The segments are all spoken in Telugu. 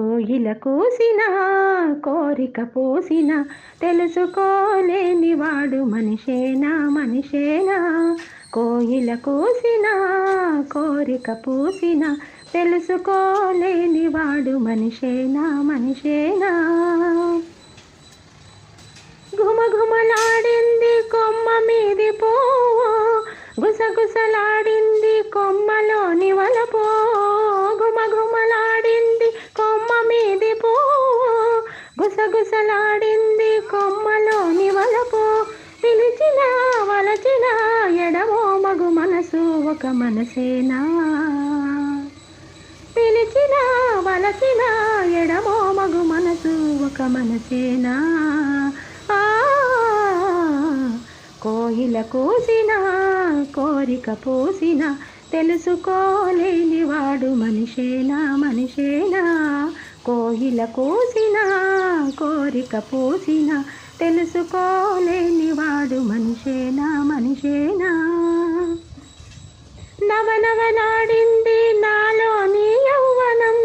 కోయిల కూసిన కోరిక పూసిన తెలుసుకోలేని వాడు మనిషేనా మనిషేనా? కోయిల కూసిన కోరిక పూసిన తెలుసుకోలేని వాడు మనిషేనా మనిషేనా? ఘుమఘుమలాడింది కొమ్మ మీది పోవు గుసగుసలాడింది కొమ్మలోని వలపో గుసగుసలాడింది కొమ్మలోని వలపో పిలిచిన వలచిన ఎడవో మగు మనసు ఒక మనసేనా? పిలిచిన వలచిన ఎడవో మగు మనసు ఒక మనసేనా? ఆ, కోయిల కూసిన కోరిక పూసిన తెలుసుకోలేని వాడు మనిషేనా మనిషేనా? కోయిల కూసిన కోరిక పూసిన తెలుసుకోలేని వాడు మనిషేనా మనిషేనా? నవనవనాడింది నాలో నీ యౌవనం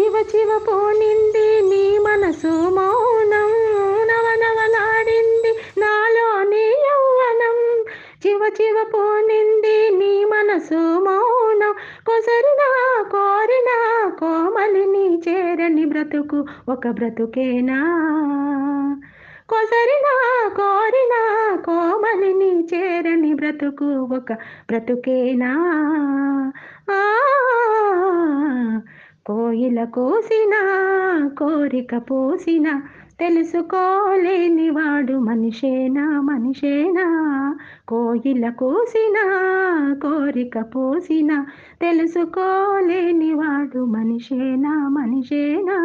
చివ చివ పోనింది నీ మనసు మౌనం. నవనవలాడింది నాలోని యౌవనం చివ చివ పోనింది నీ మనసు మౌనం. బ్రతుకు ఒక బ్రతుకేనా? కొసరినా కోరినా కోమలిని చేరని బ్రతుకు ఒక బ్రతుకేనా? కోయిల కోసిన కోరిక పోసిన తెలుసుకోలేని వాడు మనిషేనా మనిషేనా? కోయిల కూసిన కోరిక పోసిన తెలుసుకోలేని వాడు మనిషేనా మనిషేనా?